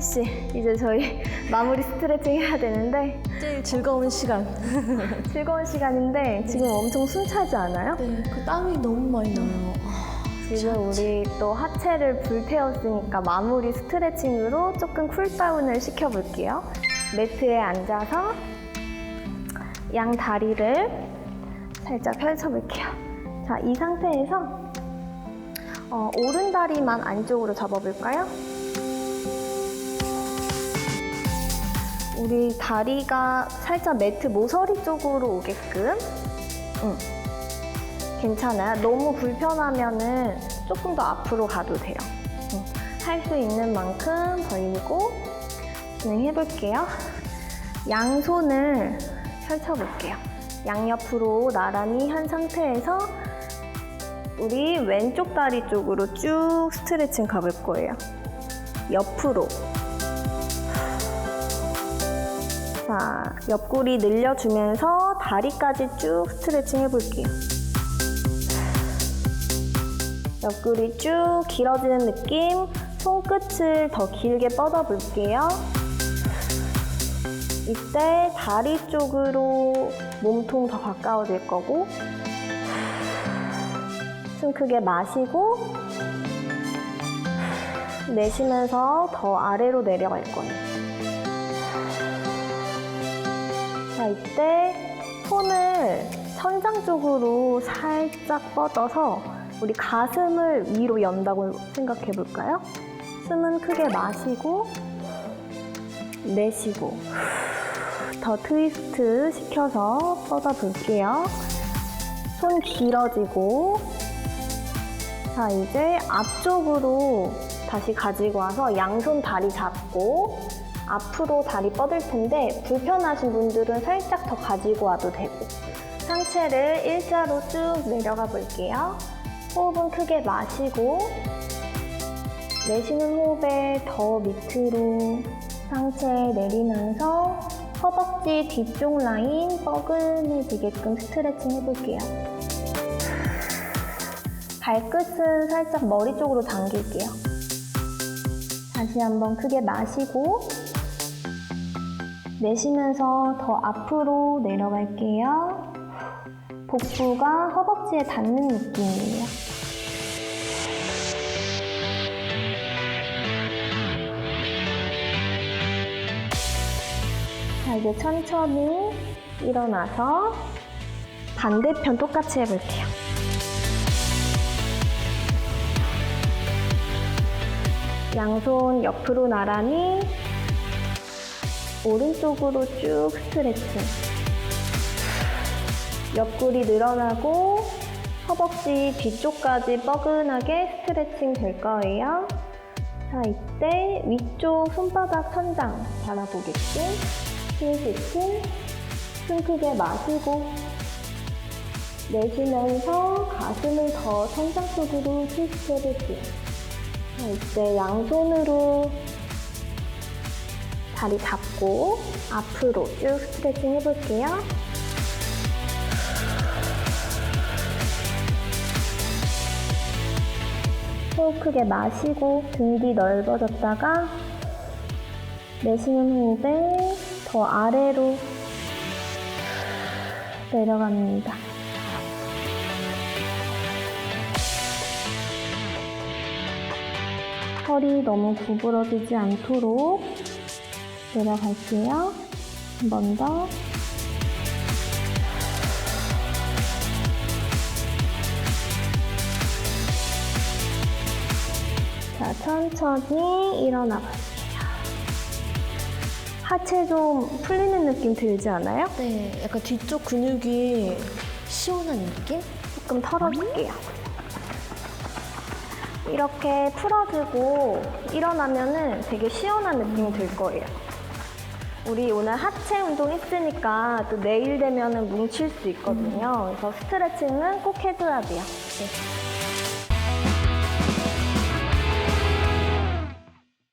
씨, 이제 저희 마무리 스트레칭 해야 되는데 제일 즐거운 시간. 즐거운 시간인데 지금 엄청 숨차지 않아요? 네, 그 땀이 너무 많이 나요. 아, 지금 우리 또 하체를 불태웠으니까 마무리 스트레칭으로 조금 쿨다운을 시켜볼게요. 매트에 앉아서 양 다리를 살짝 펼쳐볼게요. 자, 이 상태에서 어, 오른 다리만 안쪽으로 접어볼까요? 우리 다리가 살짝 매트 모서리 쪽으로 오게끔. 응. 괜찮아요. 너무 불편하면은 조금 더 앞으로 가도 돼요. 할수 있는 만큼 벌리고 진행해 볼게요. 양손을 펼쳐 볼게요. 양옆으로 나란히 한 상태에서 우리 왼쪽 다리 쪽으로 쭉 스트레칭 가볼 거예요. 옆으로. 자, 옆구리 늘려주면서 다리까지 쭉 스트레칭 해볼게요. 옆구리 쭉 길어지는 느낌, 손끝을 더 길게 뻗어볼게요. 이때 다리 쪽으로 몸통 더 가까워질 거고, 숨 크게 마시고, 내쉬면서 더 아래로 내려갈 거예요. 자, 이때 손을 천장 쪽으로 살짝 뻗어서 우리 가슴을 위로 연다고 생각해 볼까요? 숨은 크게 마시고 내쉬고 더 트위스트 시켜서 뻗어 볼게요. 손 길어지고 자 이제 앞쪽으로 다시 가지고 와서 양손 다리 잡고 앞으로 다리 뻗을 텐데 불편하신 분들은 살짝 더 가지고 와도 되고 상체를 일자로 쭉 내려가 볼게요. 호흡은 크게 마시고 내쉬는 호흡에 더 밑으로 상체 내리면서 허벅지 뒤쪽 라인 뻐근해지게끔 스트레칭 해볼게요. 발끝은 살짝 머리 쪽으로 당길게요. 다시 한번 크게 마시고 내쉬면서 더 앞으로 내려갈게요. 복부가 허벅지에 닿는 느낌이에요. 자, 이제 천천히 일어나서 반대편 똑같이 해볼게요. 양손 옆으로 나란히 오른쪽으로 쭉 스트레칭. 옆구리 늘어나고 허벅지 뒤쪽까지 뻐근하게 스트레칭 될 거예요. 자, 이때 위쪽 손바닥 천장 바라보게끔 힐시트 숨 크게 마시고 내쉬면서 가슴을 더 천장 쪽으로 트위스트 해볼게요. 자, 이때 양손으로 다리 잡고 앞으로 쭉 스트레칭 해볼게요. 호흡 크게 마시고 등 뒤 넓어졌다가 내쉬는 호흡에 더 아래로 내려갑니다. 허리 너무 구부러지지 않도록 내려갈게요. 한 번 더. 자, 천천히 일어나 볼게요. 하체 좀 풀리는 느낌 들지 않아요? 네, 약간 뒤쪽 근육이 시원한 느낌? 조금 털어줄게요. 이렇게 풀어주고 일어나면은 되게 시원한 느낌이 들 거예요. 우리 오늘 하체 운동 했으니까 또 내일 되면은 뭉칠 수 있거든요. 그래서 스트레칭은 꼭 해줘야 돼요. 네.